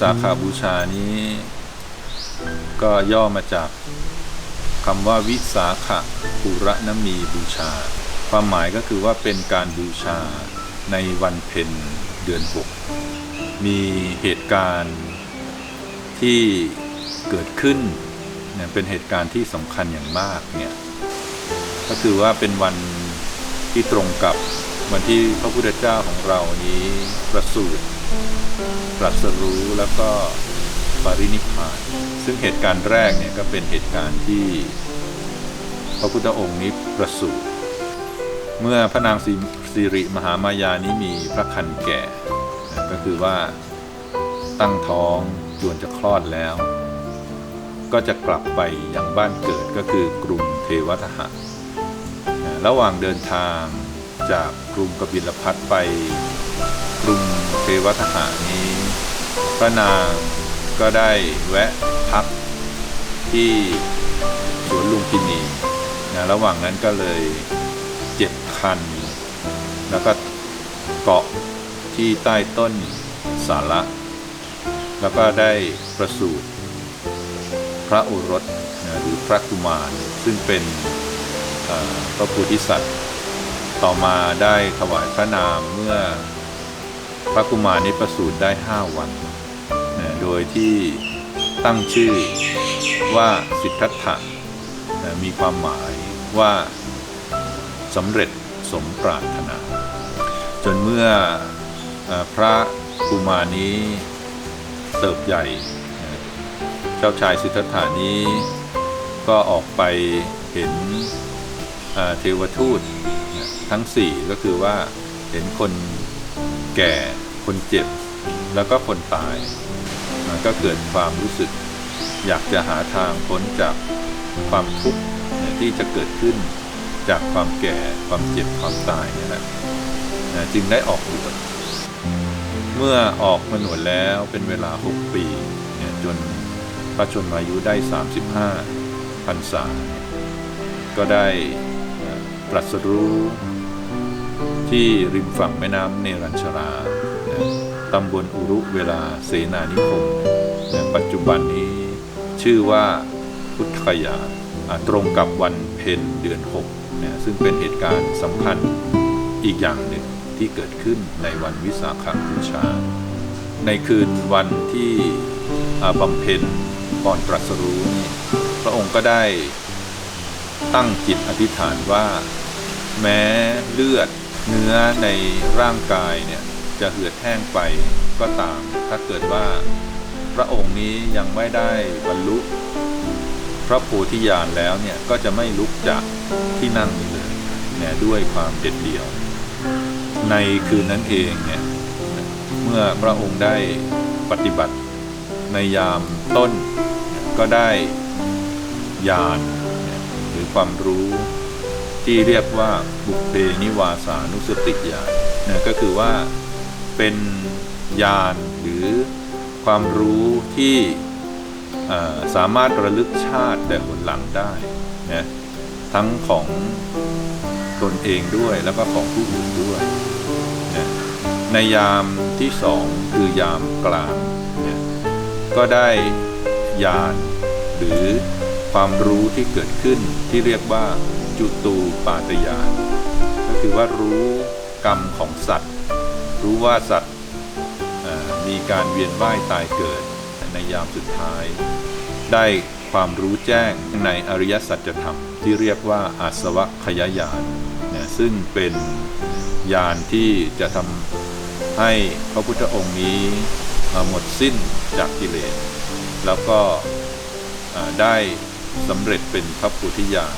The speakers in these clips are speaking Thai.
สาขาบูชานี้ ก็ย่อมาจากคำว่าวิสาขะปุระนมีบูชา ความหมายก็คือว่าเป็นการบูชาในวันเพ็ญเดือนหกมีเหตุการณ์ที่เกิดขึ้นเนี่ยเป็นเหตุการณ์ที่สำคัญอย่างมากเนี่ยก็คือว่าเป็นวันที่ตรงกับวันที่พระพุทธเจ้าของเรานี้ประสูติ ตรัสรู้แล้วก็ปรินิพพาน ซึ่งเหตุการณ์แรกเนี่ยก็เป็นเหตุการณ์ที่พระพุทธองค์นี้ประสูติเมื่อพระนางสิสิริมหามายานี้มีพระคันแก่ ก็คือว่าตั้งท้องจวนจะคลอดแล้ว ก็จะกลับไปยังบ้านเกิดก็คือกรุงเทวทหะ ระหว่างเดินทางจากกรุงกบิลพัทไป รุงเทวทหะนี้ พระนางก็ได้แวะพักที่สวนลุมพินีนะระหว่างนั้นก็เลยเจ็บคัน แล้วก็เกาะที่ใต้ต้นสาระ แล้วก็ได้ประสูติพระโอรสนะหรือพระกุมาร ซึ่งเป็นพระโพุทธิสัตว์ ต่อมาได้ถวายพระนามเมื่อ พระกุมารนี้ประสูติได้ห้าวันนะโดยที่ตั้งชื่อว่าสิทธัตถะนะมีความหมายว่าสำเร็จสมปรารถนา จนเมื่ออพระกุมารนี้เติบใหญ่ เจ้าชายสิทธัตถานี้ก็ออกไปเห็นเทวทูตทั้งสี่ก็คือว่าเห็นคน แก่คนเจ็บ แล้วก็คนตายมันก็เกิดความรู้สึก อยากจะหาทางพ้นจากความทุกข์ที่จะเกิดขึ้นจากความแก่ความเจ็บความตายนี่แหละจึงได้ออกบวชเมื่อออกมาหนวดแล้วเป็นเวลา 6 ปีเนี่ยจนพระชนมายุได้ 35พรรษา ก็ได้เอ่อตรัสรู้ ที่ริมฝั่งแม่น้ำเนรัญชรานะตำบลอุรุเวลาเสนานิคมนะปัจจุบันนี้ชื่อว่าพุทธคยาตรงกับวันเพ็ญเดือน6นะซึ่งเป็นเหตุการณ์สำคัญอีกอย่างหนึ่งที่เกิดขึ้นในวันวิสาขบูชา ในคืนวันที่บำเพ็ญก่อนตรัสรู้นี่พระองค์ก็ได้ตั้งจิตอธิษฐานว่า แม้เลือด เนื้อในร่างกายเนี่ยจะเหือดแห้งไปก็ตาม ถ้าเกิดว่าพระองค์นี้ยังไม่ได้บรรลุ พระโพธิญาณแล้วเนี่ยก็จะไม่ลุกจากที่นั่งเลยเนี่ยด้วยความเด็ดเดี่ยว ในคืนนั้นเองเนี่ยเมื่อพระองค์ได้ปฏิบัติในยามต้นก็ได้ญาณหรือความรู้ ที่เรียกว่าบุพเพนิวาสานุสติญาณเนี่ยก็คือว่าเป็นญาณหรือความรู้ที่สามารถระลึกชาติแต่หนหลังได้นะทั้งของตนเองด้วยแล้วก็ของผู้อื่นด้วยนะในยามที่สองคือยามกลางเนี่ยก็ได้ญาณหรือความรู้ที่เกิดขึ้นที่เรียกว่า จุตูปาตญาณก็คือว่ารู้กรรมของสัตว์ รู้ว่าสัตว์มีการเวียนว่ายตายเกิดในยามสุดท้าย ได้ความรู้แจ้งในอริยสัจธรรมที่เรียกว่าอาสวะขยายานเนี่ยซึ่งเป็นญาณที่จะทำให้พระพุทธองค์นี้หมดสิ้นจากกิเลส แล้วก็ได้สำเร็จเป็นพระพุทธิญาณ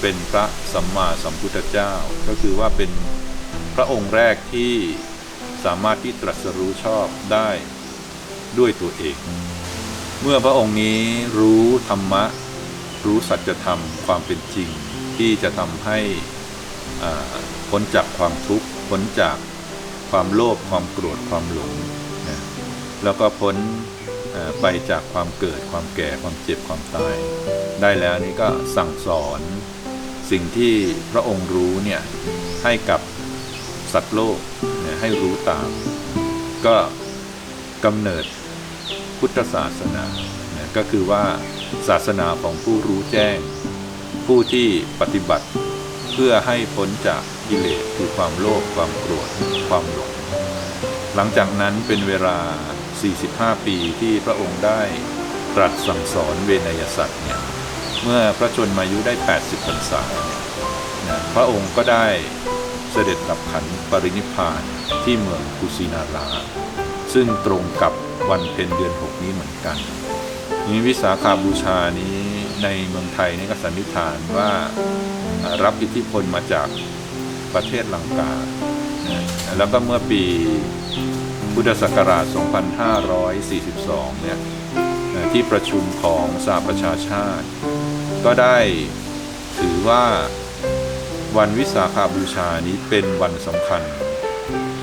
เป็นพระสัมมาสัมพุทธเจ้า ก็คือว่าเป็นพระองค์แรกที่สามารถที่ตรัสรู้ชอบได้ด้วยตัวเอง เมื่อพระองค์นี้รู้ธรรมะ รู้สัจธรรมความเป็นจริง ที่จะทำให้พ้นจากความทุกข์พ้นจากความโลภความโกรธความหลงนะแล้วก็พ้นไปจากความเกิดความแก่ความเจ็บความตาย ได้แล้วนี่ก็สั่งสอน สิ่งที่พระองค์รู้เนี่ยให้กับสัตว์โลกให้รู้ตาม ก็กำเนิดพุทธศาสนาก็คือว่าศาสนาของผู้รู้แจ้ง ผู้ที่ปฏิบัติเพื่อให้พ้นจากกิเลสคือความโลภความโกรธความหลงหลังจากนั้นเป็นเวลา 45 ปีที่พระองค์ได้ตรัสสั่งสอนเวนยสัตว์เนี่ย เมื่อพระชนมายุได้ 80พรรษาเนี่ยนะพระองค์ก็ได้เสด็จดับขันปรินิพพานที่เมืองกุสินาราซึ่งตรงกับวันเพ็ญเดือน 6 นี้เหมือนกันนี้วิสาขาบูชานี้ในเมืองไทยนี่ก็สันนิษฐานว่ารับอิทธิพลมาจากประเทศลังกา แล้วก็เมื่อปีพุทธศักราช 2542 เนี่ย ที่ประชุมของสหประชาชาติ ก็ได้ถือว่าวันวิสาขาบูชานี้เป็นวันสำคัญ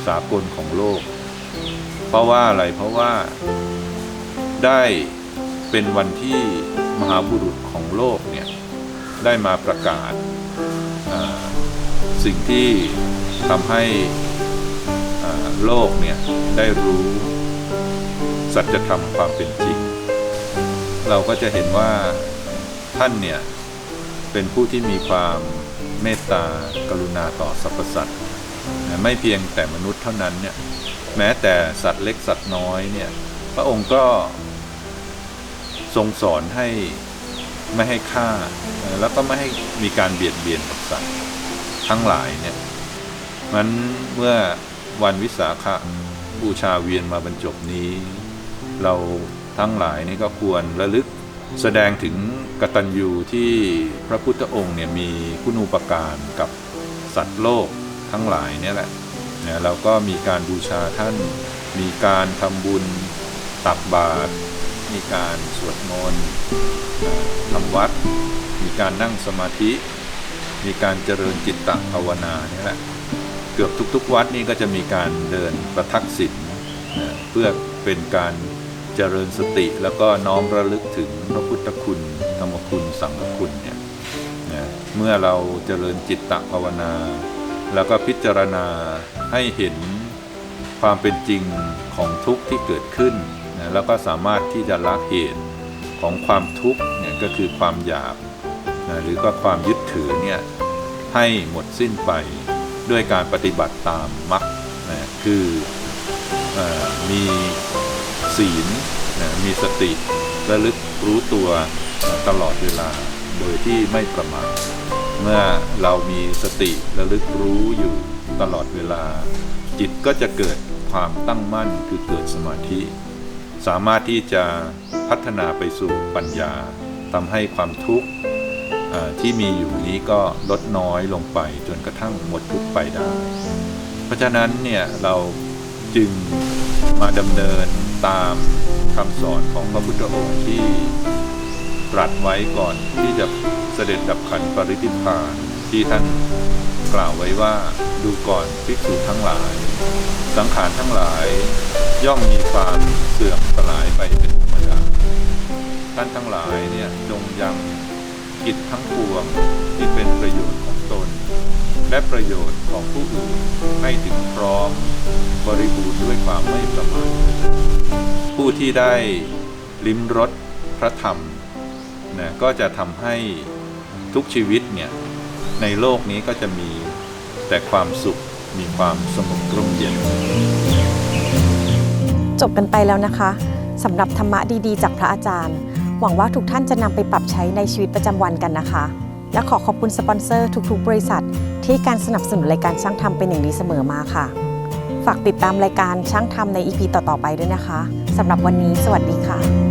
สากลของโลก เพราะว่าอะไรเพราะว่าได้เป็นวันที่มหาบุรุษของโลกเนี่ยได้มาประกาศสิ่งที่ทำให้โลกเนี่ยได้รู้สัจธรรมความเป็นจริง เราก็จะเห็นว่า ท่านเนี่ย เป็นผู้ที่มีความเมตตากรุณาต่อสรรพสัตว์ไม่เพียงแต่มนุษย์เท่านั้นเนี่ยแม้แต่สัตว์เล็กสัตว์น้อยเนี่ย พระองค์ก็ทรงสอนให้ไม่ให้ฆ่า แล้วก็ไม่ให้มีการเบียดเบียนกับสัตว์ทั้งหลายเนี่ยมันเมื่อวันวิสาขบูชาเวียนมาบรรจบนี้ เราทั้งหลายนี่ก็ควรระลึก แสดงถึงกตัญญูที่พระพุทธองค์เนี่ยมีคุณูปการกับสัตว์โลกทั้งหลายเนี่ยแหละเนี่ยเราก็มีการบูชาท่าน มีการทำบุญตักบาตร มีการสวดมนต์ทำวัด มีการนั่งสมาธิ มีการเจริญจิตตภาวนาเนี่ยแหละ เกือบทุกๆวัดนี่ก็จะมีการเดินประทักษิณนะเพื่อเป็นการ เจริญสติแล้วก็น้อมระลึกถึงพระพุทธคุณธรรมคุณสังฆคุณเนี่ยนะเมื่อเราเจริญจิตตภาวนา แล้วก็พิจารณาให้เห็นความเป็นจริงของทุกข์ที่เกิดขึ้นนะแล้วก็สามารถที่จะละเหตุของความทุกข์เนี่ยก็คือความอยากนะหรือก็ความยึดถือเนี่ยให้หมดสิ้นไปด้วยการปฏิบัติตามมรรคนะคือเออมี ศีลนะมีสติระลึกรู้ตัวนะตลอดเวลาโดยที่ไม่ประมาทเมื่อเรามีสติระลึกรู้อยู่ตลอดเวลา จิตก็จะเกิดความตั้งมั่นคือเกิดสมาธิ สามารถที่จะพัฒนาไปสู่ปัญญาทำให้ความทุกข์ที่มีอยู่นี้ก็ลดน้อยลงไปจนกระทั่งหมดทุกข์ไปได้ เพราะฉะนั้นเนี่ยเราจึงมาดำเนิน ตามคำสอนของพระพุทธองค์ที่ตรัสไว้ก่อนที่จะเสด็จดับขันปรินิพานที่ท่านกล่าวไว้ว่าดูก่อนภิกษุทั้งหลาย สังขารทั้งหลาย ย่อมมีความเสื่อมสลายไปเป็นธรรมดาท่านทั้งหลายเนี่ยจงยังกิจทั้งปวงที่เป็นประโยชน์ ตน และประโยชน์ของผู้อื่นให้ถึงพร้อม บริบูรณ์ด้วยความไม่ประมาทผู้ที่ได้ลิ้มรสพระธรรมนะก็จะทำให้ทุกชีวิตเนี่ยในโลกนี้ก็จะมีแต่ความสุขมีความสงบร่มเย็น จบกันไปแล้วนะคะสำหรับธรรมะดีๆ จากพระอาจารย์ หวังว่าทุกท่านจะนำไปปรับใช้ในชีวิตประจำวันกันนะคะ และขอขอบคุณสปอนเซอร์ทุกๆ บริษัท ที่การสนับสนุนรายการช่างทำเป็นอย่างดีเสมอมาค่ะ ฝากติดตามรายการช่างทำในอีพีต่อๆไปด้วยนะคะสำหรับวันนี้ สวัสดีค่ะ